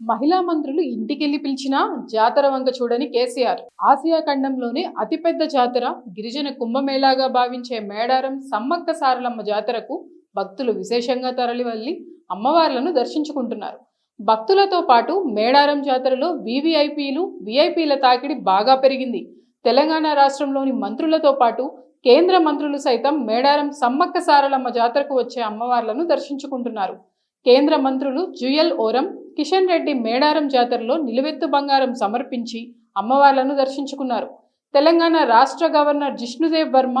మహిళా మంత్రులు ఇంటికెళ్ళి పిలిచినా జాతర వంక చూడని కేసీఆర్. ఆసియా ఖండంలోనే అతిపెద్ద జాతర గిరిజన కుంభమేళాగా భావించే మేడారం సమ్మక్క సారలమ్మ జాతరకు భక్తులు విశేషంగా తరలివల్లి అమ్మవార్లను దర్శించుకుంటున్నారు. భక్తులతో పాటు మేడారం జాతరలో వీవీఐపీలు వీఐపీల తాకిడి బాగా పెరిగింది. తెలంగాణ రాష్ట్రంలోని మంత్రులతో పాటు కేంద్ర మంత్రులు సైతం మేడారం సమ్మక్క సారలమ్మ జాతరకు వచ్చే అమ్మవార్లను దర్శించుకుంటున్నారు. కేంద్ర మంత్రులు జుయల్ ఓరం కిషన్ రెడ్డి మేడారం జాతరలో నిలువెత్తు బంగారం సమర్పించి అమ్మవార్లను దర్శించుకున్నారు. తెలంగాణ రాష్ట్ర గవర్నర్ జిష్ణుదేవ్ వర్మ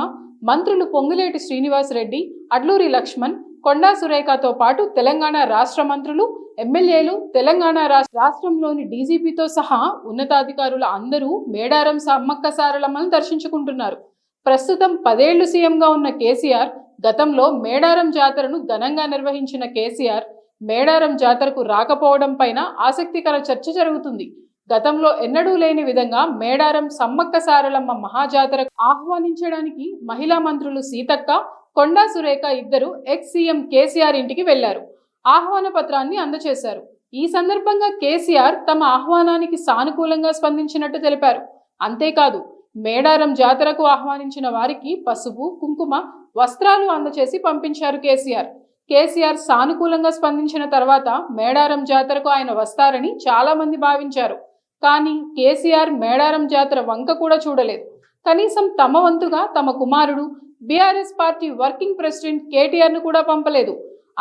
మంత్రులు పొంగులేటి శ్రీనివాస్ రెడ్డి అడ్లూరి లక్ష్మణ్ కొండా సురేఖతో పాటు తెలంగాణ రాష్ట్ర మంత్రులు ఎమ్మెల్యేలు తెలంగాణ రాష్ట్ర రాష్ట్రంలోని డీజీపీతో సహా ఉన్నతాధికారులు అందరూ మేడారం సమ్మక్క సారలమ్మను దర్శించుకుంటున్నారు. ప్రస్తుతం పదేళ్ళు సీఎంగా ఉన్న కేసీఆర్ గతంలో మేడారం జాతరను ఘనంగా నిర్వహించిన కేసీఆర్ మేడారం జాతరకు రాకపోవడం పైన ఆసక్తికర చర్చ జరుగుతుంది. గతంలో ఎన్నడూ లేని విధంగా మేడారం సమ్మక్క సారలమ్మ మహాజాతరకు ఆహ్వానించడానికి మహిళా మంత్రులు సీతక్క కొండా సురేఖ ఇద్దరు ఎక్స్ సీఎం కేసీఆర్ ఇంటికి వెళ్ళారు. ఆహ్వాన పత్రాన్ని అందజేశారు ఈ సందర్భంగా కేసీఆర్ తమ ఆహ్వానానికి సానుకూలంగా స్పందించినట్టు తెలిపారు. అంతేకాదు మేడారం జాతరకు ఆహ్వానించిన వారికి పసుపు కుంకుమ వస్త్రాలు అందచేసి పంపించారు కేసీఆర్. కేసీఆర్ సానుకూలంగా స్పందించిన తర్వాత మేడారం జాతరకు ఆయన వస్తారని చాలా మంది భావించారు. కానీ కేసీఆర్ మేడారం జాతర వంక కూడా చూడలేదు. కనీసం తమ వంతుగా తమ కుమారుడు బీఆర్ఎస్ పార్టీ వర్కింగ్ ప్రెసిడెంట్ కేటీఆర్ను కూడా పంపలేదు.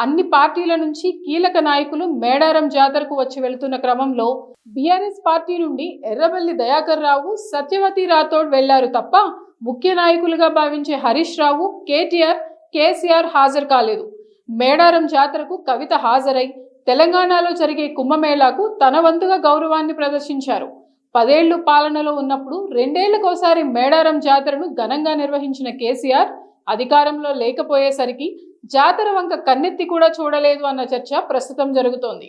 అన్ని పార్టీల నుంచి కీలక నాయకులు మేడారం జాతరకు వచ్చి వెళుతున్న క్రమంలో బీఆర్ఎస్ పార్టీ నుండి ఎర్రబెల్లి దయాకర్ రావు సత్యవతి రాథోడ్ వెళ్ళారు తప్ప ముఖ్య నాయకులుగా భావించే హరీష్ రావు కేటీఆర్ కేసీఆర్ హాజరు కాలేదు. మేడారం జాతరకు కవిత హాజరై తెలంగాణలో జరిగే కుంభమేళాకు తన వంతుగా గౌరవాన్ని ప్రదర్శించారు. పదేళ్ళు పాలనలో ఉన్నప్పుడు రెండేళ్ళకోసారి మేడారం జాతరను ఘనంగా నిర్వహించిన కేసీఆర్ అధికారంలో లేకపోయేసరికి జాతర వంక కన్నెత్తి కూడా చూడలేదు అన్న చర్చ ప్రస్తుతం జరుగుతోంది.